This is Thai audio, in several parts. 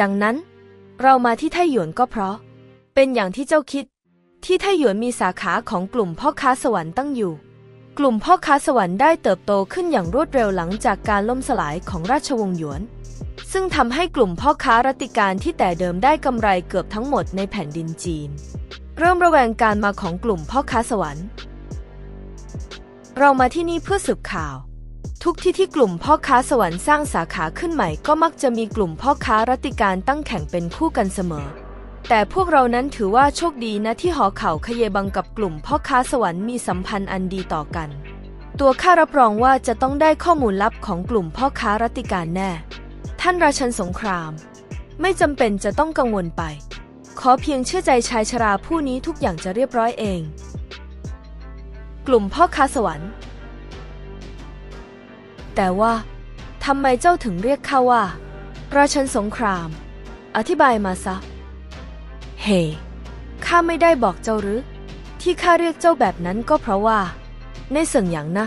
ดังนั้น เรามาที่ไทหยวนก็เพราะ เป็นอย่างที่เจ้าคิด ที่ไทหยวนมีสาขาของกลุ่มพ่อค้าสวรรค์ตั้งอยู่ กลุ่มพ่อค้าสวรรค์ได้เติบโตขึ้นอย่างรวดเร็วหลังจากการล่มสลายของราชวงศ์หยวน ซึ่งทำให้กลุ่มพ่อค้ารัติการที่แต่เดิมได้กำไรเกือบทั้งหมดในแผ่นดินจีน เริ่มระแวงการมาของกลุ่มพ่อค้าสวรรค์ เรามาที่นี่เพื่อสืบข่าว ทุกที่ที่กลุ่มพ่อค้าสวรรค์สร้างสาขาขึ้นใหม่ก็มักจะมีกลุ่มพ่อค้ารัติการตั้งแข่งเป็นคู่กันเสมอ แต่พวกเรานั้นถือว่าโชคดีนะที่หอเข่าขยเยบังกับกลุ่มพ่อค้าสวรรค์มีสัมพันธ์อันดีต่อกัน ตัวข้ารับรองว่าจะต้องได้ข้อมูลลับของกลุ่มพ่อค้ารัติการแน่ ท่านราชันสงคราม ไม่จำเป็นจะต้องกังวลไป ขอเพียงเชื่อใจชายชราผู้นี้ทุกอย่างจะเรียบร้อยเอง กลุ่มพ่อค้าสวรรค์ แต่ว่าทำไมเจ้าถึงเรียกข้าว่า ราชันสงคราม อธิบายมาซะ เฮ้ข้าไม่ได้บอกเจ้าหรือ ที่ข้าเรียกเจ้าแบบนั้นก็เพราะว่า ในเสิงหยางนะ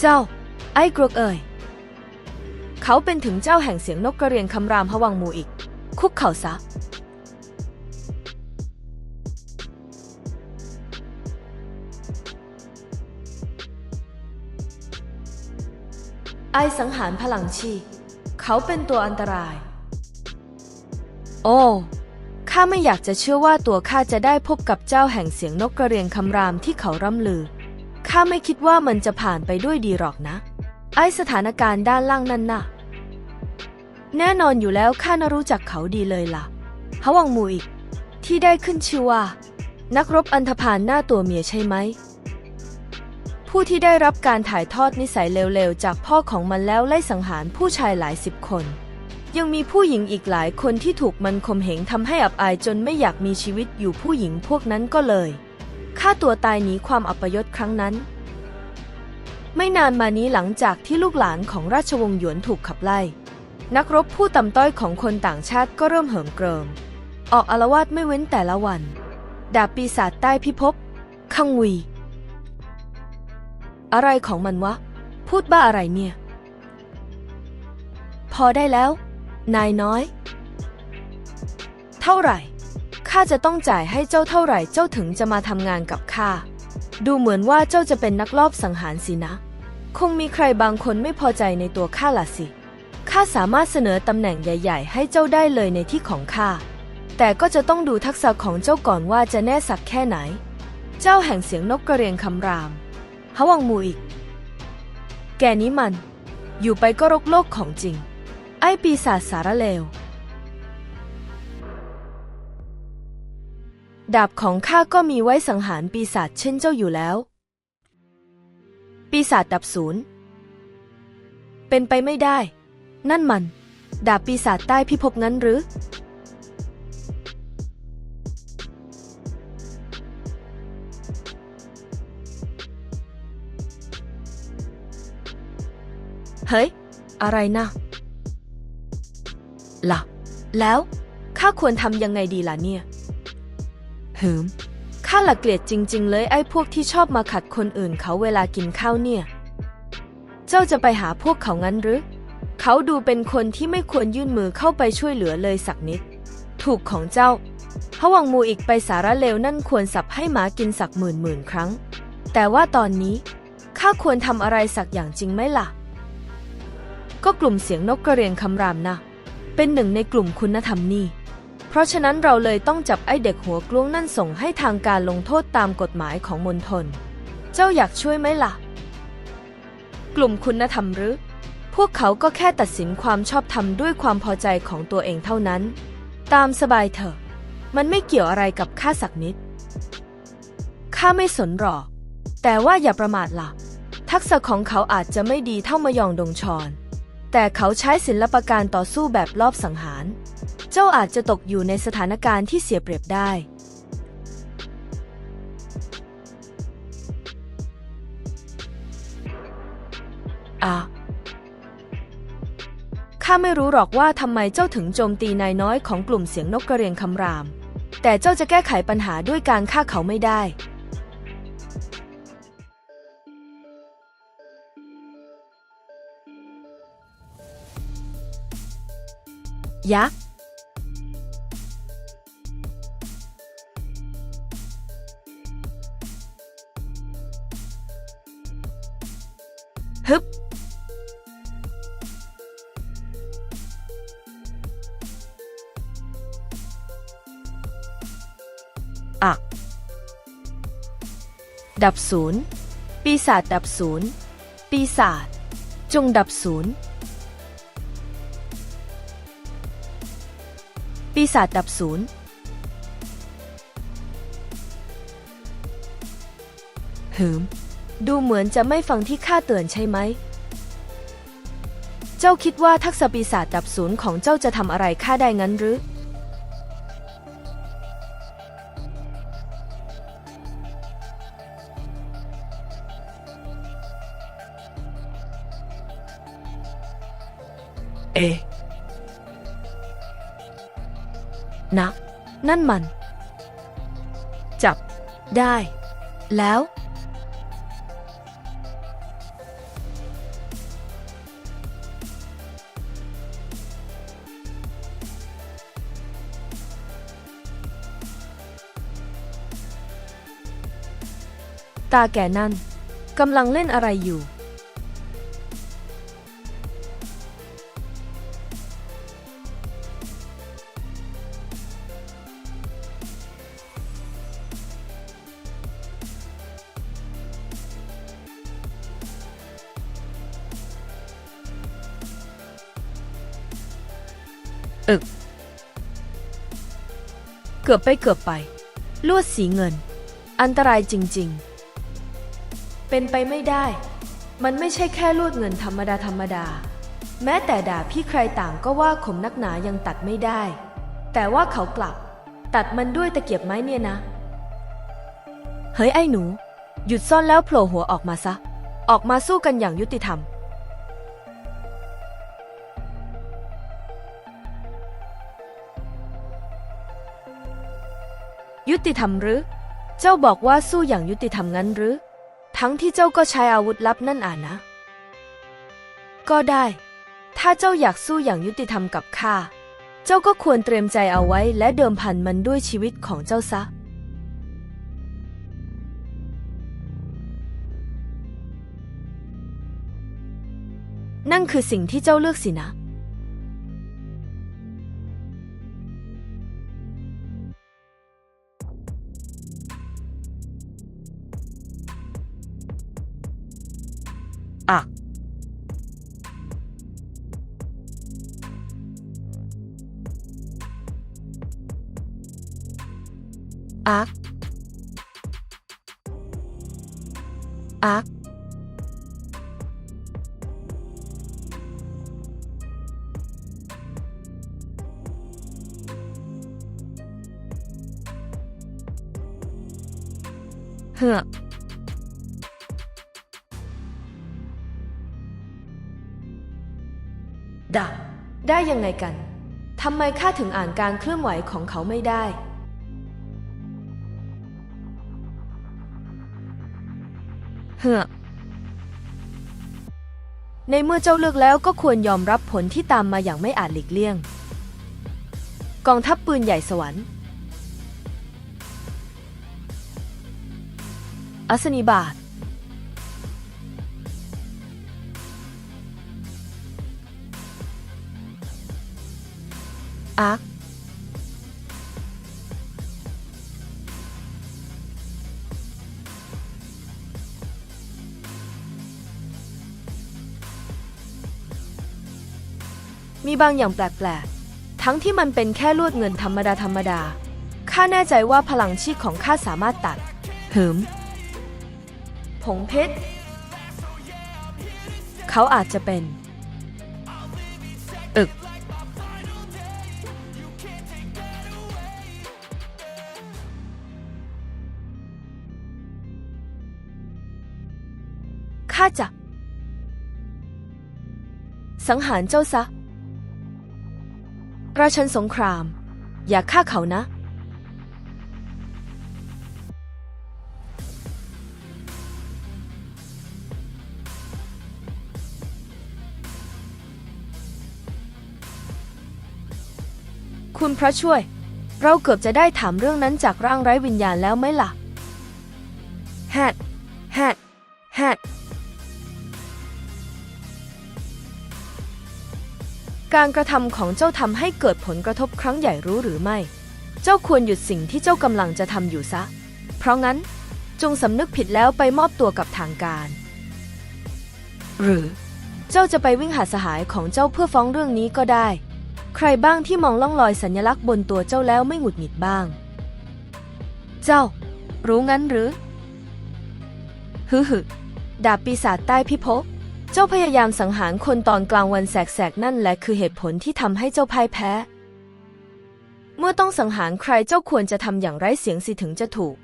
เจ้า ไอ้กรกเอ่ยเขาเป็นถึงเจ้าแห่งเสียงนกกระเรียนคำรามพวังหมูอีก คุกเข่าซะ ไอสังหารพลังชี เขาเป็นตัวอันตราย โอ้ข้าไม่อยากจะเชื่อว่าตัวข้าจะได้พบกับเจ้าแห่งเสียงนกกระเรียนคำรามที่เขาร่ำลือ ข้าไม่คิดว่ามันจะผ่านไปด้วยดีหรอกนะ ไอสถานการณ์ด้านล่างนั่นน่ะ แน่นอนอยู่แล้วข้าน่ารู้จักเขาดีเลยล่ะฮวังมูอีกที่ได้ขึ้นชื่อว่า นักรบอันธพาลหน้าตัวเมียใช่ไหม ผู้ที่ได้รับการถ่ายทอดนิสัยเลวๆจากพ่อของมันแล้วไล่สังหารผู้ชายหลายสิบคน ยังมีผู้หญิงอีกหลายคนที่ถูกมันข่มเหงทำให้อับอายจนไม่อยากมีชีวิตอยู่ผู้หญิงพวกนั้นก็เลยฆ่าตัวตายหนีความอัปยศครั้งนั้น ไม่นานมานี้หลังจากที่ลูกหลานของราชวงศ์หยวนถูกขับไล่ นักรบผู้ต่ำต้อยของคนต่างชาติก็เริ่มเหิมเกริม ออกอารวาสไม่เว้นแต่ละวัน ดาบปีศาจใต้พิภพคังวี อะไรของมันวะ พูดบ้าอะไรเนี่ย พอได้แล้ว นายน้อย เท่าไหร่ ข้าจะต้องจ่ายให้เจ้าเท่าไหร่เจ้าถึงจะมาทำงานกับข้า ดูเหมือนว่าเจ้าจะเป็นนักลอบสังหารสินะ คงมีใครบางคนไม่พอใจในตัวข้าล่ะสิ ข้าสามารถเสนอตำแหน่งใหญ่ ๆ ให้เจ้าได้เลยในที่ของข้า แต่ก็จะต้องดูทักษะของเจ้าก่อนว่าจะแน่สักแค่ไหน เจ้าแห่งเสียงนกกระเรียนคำราม ฮวังมูอีก แกนี้มัน อยู่ไปก็รกโลกของจริง ไอ้ปีศาจสารเลว ดาบของข้าก็มีไว้สังหารปีศาจเช่นเจ้าอยู่แล้ว ปีศาจดับศูนย์ เป็นไปไม่ได้ นั่นมัน ดาบปีศาจใต้พิภพงั้นหรือ ฮ้ย อะไรนะล่ะ แล้วข้าควรทำยังไงดีล่ะเนี่ยหืมข้าละเกลียดจริง ๆ เลยไอ้พวกที่ชอบมาขัดคนอื่นเขาเวลากินข้าวเนี่ย เจ้าจะไปหาพวกเขางั้นหรือ เขาดูเป็นคนที่ไม่ควรยื่นมือเข้าไปช่วยเหลือเลยสักนิด ถูกของเจ้าฮวังมูอีกไปสาระเลวนั่นควรสับให้หมากินสักหมื่นหมื่นครั้ง แต่ว่าตอนนี้ข้าควรทำอะไรสักอย่างจริงไหมล่ะ ก็กลุ่มเสียงนกกระเรียนคำรามนะ เป็นหนึ่งในกลุ่มคุณธรรมนี่ เพราะฉะนั้นเราเลยต้องจับไอ้เด็กหัวกลวงนั่นส่งให้ทางการลงโทษตามกฎหมายของมณฑล เจ้าอยากช่วยไหมล่ะ กลุ่มคุณธรรมหรือ พวกเขาก็แค่ตัดสินความชอบธรรมด้วยความพอใจของตัวเองเท่านั้น ตามสบายเถอะ มันไม่เกี่ยวอะไรกับข้าสักนิด ข้าไม่สนหรอก แต่ว่าอย่าประมาทล่ะ ทักษะของเขาอาจจะไม่ดีเท่ามายองดงชอน แต่เขาใช้ศิลปการต่อสู้แบบรอบสังหาร เจ้าอาจจะตกอยู่ในสถานการณ์ที่เสียเปรียบได้ อะข้าไม่รู้หรอกว่าทำไมเจ้าถึงโจมตีนายน้อยของกลุ่มเสียงนกกระเรียนคำราม แต่เจ้าจะแก้ไขปัญหาด้วยการฆ่าเขาไม่ได้ ยักษ์ ฮึบ อัก ดับศูนย์ ปีศาจดับศูนย์ ปีศาจ จงดับศูนย์ ปีศาจดับศูนย์หืม ดูเหมือนจะไม่ฟังที่ข้าเตือนใช่ไหม เจ้าคิดว่าทักษะปีศาจดับศูนย์ของเจ้าจะทำอะไรข้าได้งั้นหรือ นั่นมัน จับได้ แล้ว ตาแก่นั่นกำลังเล่นอะไรอยู่ เกือบไปเกือบไป ลวดสีเงิน อันตรายจริง ๆ เป็นไปไม่ได้ มันไม่ใช่แค่ลวดเงินธรรมดาธรรมดา แม้แต่ด่าพี่ใครต่างก็ว่าขมนักหนายังตัดไม่ได้ แต่ว่าเขากลับ ตัดมันด้วยตะเกียบไม้เนี่ยนะ เฮ้ยไอ้หนู หยุดซ่อนแล้วโผล่หัวออกมาซะ ออกมาสู้กันอย่างยุติธรรม ยุติธรรมหรือ เจ้าบอกว่าสู้อย่างยุติธรรมงั้นหรือ ทั้งที่เจ้าก็ใช้อาวุธลับนั่นอ่านะ ก็ได้ ถ้าเจ้าอยากสู้อย่างยุติธรรมกับข้า เจ้าก็ควรเตรียมใจเอาไว้และเดิมพันมันด้วยชีวิตของเจ้าซะ นั่นคือสิ่งที่เจ้าเลือกสินะ อัก อัก เหือกดะได้ยังไงกัน ทำไมข้าถึงอ่านการเคลื่อนไหวของเขาไม่ได้ เฮ้อในเมื่อเจ้าเลือกแล้วก็ควรยอมรับผลที่ตามมาอย่างไม่อาจหลีกเลี่ยง กองทัพปืนใหญ่สวรรค์ อัศนีบาทอัก มีบางอย่างแปลกๆ ทั้งที่มันเป็นแค่ลวดเงินธรรมดาธรรมดา ข้าแน่ใจว่าพลังชีพของข้าสามารถตัดหืมผงเพชร เขาอาจจะเป็น อึก ข้าจะ สังหารเจ้าซะ ราชันสงคราม อย่าฆ่าเขานะ คุณพระช่วย เราเกือบจะได้ถามเรื่องนั้นจากร่างไร้วิญญาณแล้วไหมล่ะ แฮด การกระทำของเจ้าทำให้เกิดผลกระทบครั้งใหญ่รู้หรือไม่ เจ้าควรหยุดสิ่งที่เจ้ากำลังจะทำอยู่ซะ เพราะงั้นจงสำนึกผิดแล้วไปมอบตัวกับทางการ หรือ เจ้าจะไปวิ่งหาสหายของเจ้าเพื่อฟ้องเรื่องนี้ก็ได้ ใครบ้างที่มองล่องรอยสัญลักษณ์บนตัวเจ้าแล้วไม่หงุดหงิดบ้าง เจ้า รู้งั้นหรือ ฮึฮึดาบปีศาจใต้พิภพ เจ้าพยายามสังหารคนตอนกลางวันแสกๆนั่นแหละคือเหตุผลที่ทำให้เจ้าพ่ายแพ้ เมื่อต้องสังหารใครเจ้าควรจะทำอย่างไร้เสียงสิถึงจะถูก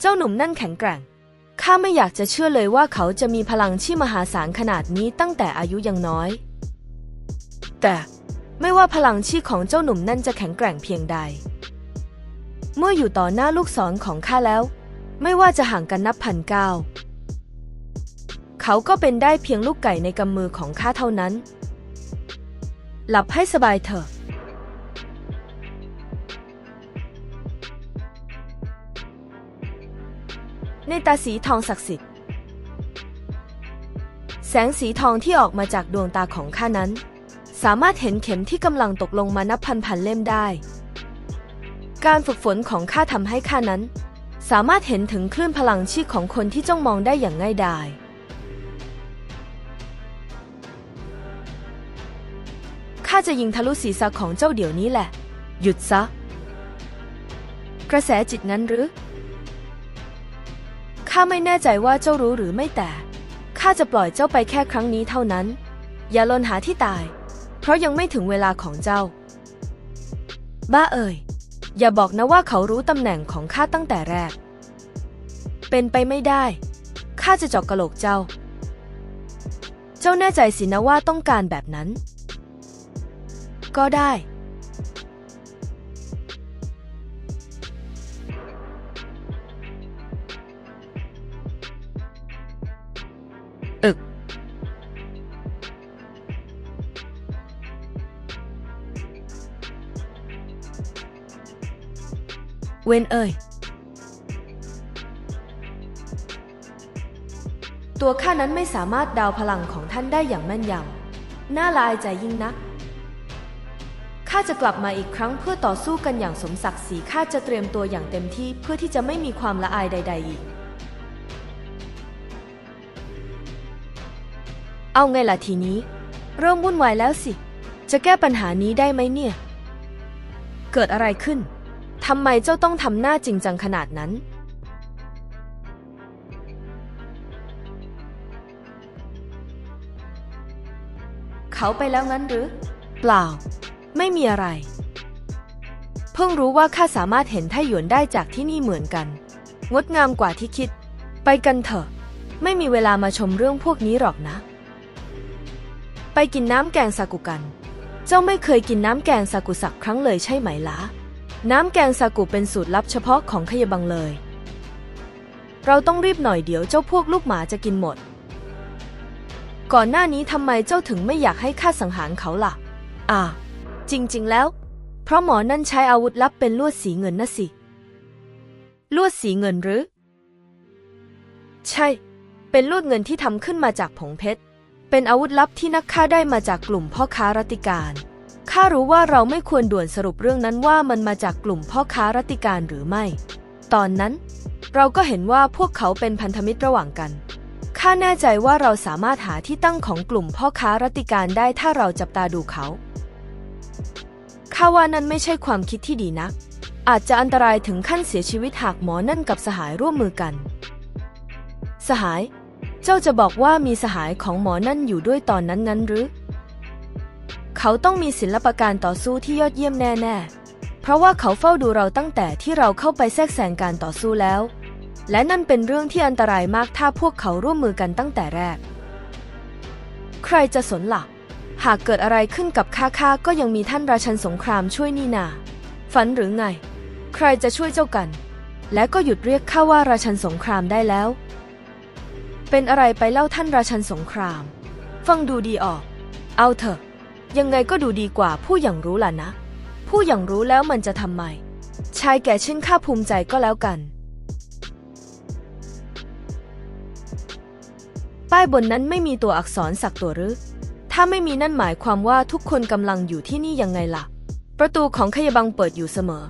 เจ้าหนุ่มนั่นแข็งแกร่งข้าไม่อยากจะเชื่อเลยว่าเขาจะมีพลังที่มหาศาลขนาดนี้ตั้งแต่อายุยังน้อย แต่ไม่ว่าพลังชีของเจ้าหนุ่มนั่นจะแข็งแกร่งเพียงใด เมื่ออยู่ต่อหน้าลูกศรของข้าแล้ว ไม่ว่าจะห่างกันนับพันก้าว เขาก็เป็นได้เพียงลูกไก่ในกำมือของข้าเท่านั้น หลับให้สบายเถอะในตาสีทองศักดิ์สิทธิ์ แสงสีทองที่ออกมาจากดวงตาของข้านั้น สามารถเห็นเข็มที่กำลังตกลงมานับพันพันเล่มได้ การฝึกฝนของข้าทำให้ข้านั้น สามารถเห็นถึงคลื่นพลังชีพของคนที่จ้องมองได้อย่างง่ายดาย ข้าจะยิงทะลุศีรษะของเจ้าเดี๋ยวนี้แหละ หยุดซะ กระแสจิตนั้นหรือ ข้าไม่แน่ใจว่าเจ้ารู้หรือไม่แต่ ข้าจะปล่อยเจ้าไปแค่ครั้งนี้เท่านั้น อย่าลนหาที่ตาย เพราะยังไม่ถึงเวลาของเจ้า บ้าเอ่ย อย่าบอกนะว่าเขารู้ตำแหน่งของข้าตั้งแต่แรก เป็นไปไม่ได้ ข้าจะเจาะกระโหลกเจ้า เจ้าแน่ใจสินะว่าต้องการแบบนั้น ก็ได้ อึก เวนเอ่ย ตัวข้านั้นไม่สามารถเดาวพลังของท่านได้อย่างแม่นยำน่าลายใจยิ่งนัก ข้าจะกลับมาอีกครั้งเพื่อต่อสู้กันอย่างสมศักดิ์ศรีข้าจะเตรียมตัวอย่างเต็มที่เพื่อที่จะไม่มีความละอายใด ๆ อีก เอาไงล่ะทีนี้ เริ่มวุ่นวายแล้วสิ จะแก้ปัญหานี้ได้ไหมเนี่ย เกิดอะไรขึ้นทำไมเจ้าต้องทำหน้าจริงจังขนาดนั้น เขาไปแล้วงั้นหรือ เปล่า ไม่มีอะไร เพิ่งรู้ว่าข้าสามารถเห็นไทหยวนได้จากที่นี่เหมือนกัน งดงามกว่าที่คิด ไปกันเถอะ ไม่มีเวลามาชมเรื่องพวกนี้หรอกนะ ไปกินน้ำแกงซากุกัน เจ้าไม่เคยกินน้ำแกงซากุสักครั้งเลยใช่ไหมล่ะน้ำแกงซากุเป็นสูตรลับเฉพาะของขยบังเลย เราต้องรีบหน่อยเดี๋ยวเจ้าพวกลูกหมาจะกินหมด ก่อนหน้านี้ทำไมเจ้าถึงไม่อยากให้ข้าสังหารเขาล่ะ อ่า จริง ๆ แล้ว เพราะหมอนั่นใช้อาวุธลับเป็นลวดสีเงินนะสิ ลวดสีเงินหรือ ใช่ เป็นลวดเงินที่ทำขึ้นมาจากผงเพชร เป็นอาวุธลับที่นักฆ่าได้มาจากกลุ่มพ่อค้ารัติการข้ารู้ว่าเราไม่ควรด่วนสรุปเรื่องนั้นว่ามันมาจากกลุ่มพ่อค้ารัติการหรือไม่ ตอนนั้น เราก็เห็นว่าพวกเขาเป็นพันธมิตรระหว่างกันข้าแน่ใจว่าเราสามารถหาที่ตั้งของกลุ่มพ่อค้ารัติการได้ถ้าเราจับตาดูเขา ข้าว่านั่นไม่ใช่ความคิดที่ดีนัก อาจจะอันตรายถึงขั้นเสียชีวิตหากหมอนั่นกับสหายร่วมมือกัน สหาย เจ้าจะบอกว่ามีสหายของหมอนั่นอยู่ด้วยตอนนั้นงั้นหรือ เขาต้องมีศิลปการต่อสู้ที่ยอดเยี่ยมแน่ๆ เพราะว่าเขาเฝ้าดูเราตั้งแต่ที่เราเข้าไปแทรกแซงการต่อสู้แล้ว และนั่นเป็นเรื่องที่อันตรายมากถ้าพวกเขาร่วมมือกันตั้งแต่แรก ใครจะสนหลัก หากเกิดอะไรขึ้นกับข้าข้าก็ยังมีท่านราชันสงครามช่วยนี่นา ฝันหรือไง ใครจะช่วยเจ้ากัน และก็หยุดเรียกข้าว่าราชันสงครามได้แล้ว เป็นอะไรไปเล่าท่านราชันสงคราม ฟังดูดีออก เอาเถอะ ยังไงก็ดูดีกว่าผู้อย่างรู้ล่ะนะ ผู้อย่างรู้แล้วมันจะทำไม ชายแก่เช่นข้าภูมิใจก็แล้วกัน ป้ายบนนั้นไม่มีตัวอักษรสักตัวหรือ ถ้าไม่มีนั่นหมายความว่าทุกคนกำลังอยู่ที่นี่ยังไงล่ะ ประตูของขยบังเปิดอยู่เสมอ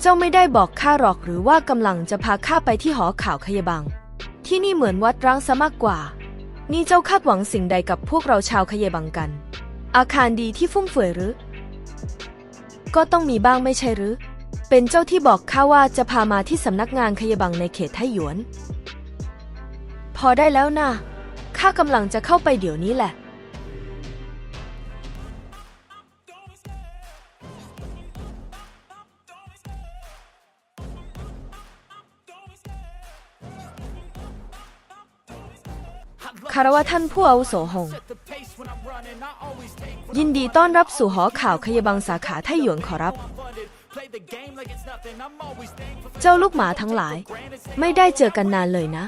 เจ้าไม่ได้บอกข้าหรอกหรือว่ากำลังจะพาข้าไปที่หอข่าวขยบัง ที่นี่เหมือนวัดร้างซะมากกว่า นี่เจ้าคาดหวังสิ่งใดกับพวกเราชาวขยบังกัน อาคารดีที่ฟุ่มเฟือยหรือ ก็ต้องมีบ้างไม่ใช่หรือเป็นเจ้าที่บอกข้าว่าจะพามาที่สำนักงานขยบังในเขตไทหยวน พอได้แล้วนะข้ากำลังจะเข้าไปเดี๋ยวนี้แหละ คารวะท่านผู้อาวุโสหง ยินดีต้อนรับสู่หอข่าวขยบังสาขาไทหยวนขอรับ เจ้าลูกหมาทั้งหลาย ไม่ได้เจอกันนานเลยนะ